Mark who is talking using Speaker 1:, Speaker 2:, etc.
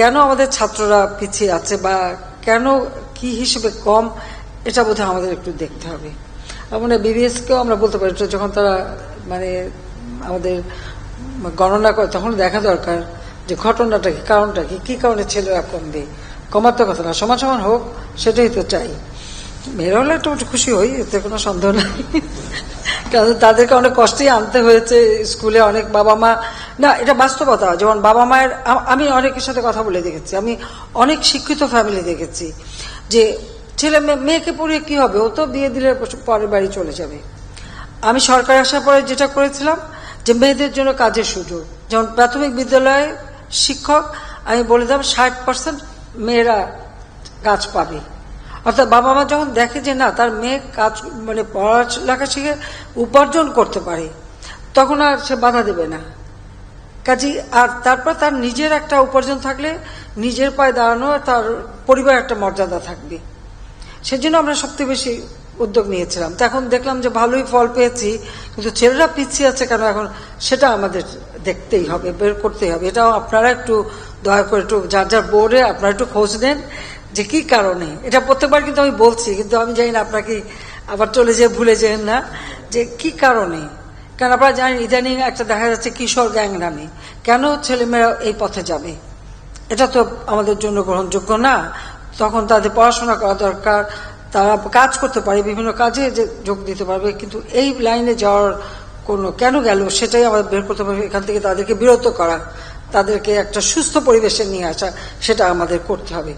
Speaker 1: কেন আমাদের ছাত্ররা পিছিয়ে আছে বা কেন কি হিসেবে কম, এটা বোধহয় আমাদের একটু দেখতে হবে। মানে বিবিএসকেও আমরা বলতে পারি যখন তারা মানে আমাদের গণনা করে, তখন দেখা দরকার যে ঘটনাটা কি, কারণটা কি কি কারণে ছেলেরা কমবে কমার তো কথা না, সমান সমান হোক, সেটাই তো চাই। মেয়েরা হলে একটু খুশি হই, এতে কোনো সন্দেহ নাই। কারণ তাদেরকে অনেক কষ্টেই আনতে হয়েছে, স্কুলে অনেক বাবা মা না, এটা বাস্তবতা। যেমন বাবা মায়ের, আমি অনেকের সাথে কথা বলে দেখেছি। আমি অনেক শিক্ষিত ফ্যামিলি দেখেছি যে ছেলে মেয়ে- মেয়েকে পড়িয়ে কি হবে? ও তো বিয়ে দিলে পরের বাড়ি চলে যাবে। আমি সরকার আসার পরে যেটা করেছিলাম যে মেয়েদের জন্য কাজের সুযোগ। যেমন প্রাথমিক বিদ্যালয়ে শিক্ষক, আমি বলে দিলাম ষাট পার্সেন্ট মেয়েরা কাজ পাবে। অর্থাৎ বাবা মা যখন দেখে যে না, তার মেয়ে কাজ মানে পড়ালেখা শিখে উপার্জন করতে পারে, তখন আর সে বাধা দেবে না। কাজী, আর তারপর তার নিজের একটা উপার্জন থাকলে নিজের পায়ে দাঁড়ানো তার পরিবার একটা মর্যাদা থাকবে। সেজন্য আমরা সবচেয়ে বেশি উদ্যোগ নিয়েছিলাম। এখন দেখলাম যে ভালোই ফল পেয়েছি, কিন্তু ছেলেরা পিছিয়ে আছে কেন এখন সেটা আমাদের দেখতেই হবে, বের করতেই হবে। এটাও আপনারা একটু দয়া করে একটু যার যার বোর্ডে আপনারা একটু খোঁজ নেন যে কি কারণে। এটা প্রত্যেকবার কিন্তু আমি বলছি, কিন্তু আমি জানি না আপনাকে আবার চলে যেয়ে ভুলে যেন না যে কি কারণে কারণ আপনারা জানেন ইদানিং একটা দেখা যাচ্ছে কিশোর গ্যাং নামে। কেন ছেলেমেয়েরা এই পথে যাবে? এটা তো আমাদের জন্য গ্রহণযোগ্য না। তখন তাদের পড়াশোনা করা দরকার, তারা কাজ করতে পারে, বিভিন্ন কাজে যোগ দিতে পারবে, কিন্তু এই লাইনে যাওয়ার কোনো কেন গেল? সেটাই আমাদের বের করতে পারবে এখান থেকে তাদেরকে বিরত করা, তাদেরকে একটা সুস্থ পরিবেশে নিয়ে আসা, সেটা আমাদের করতে হবে।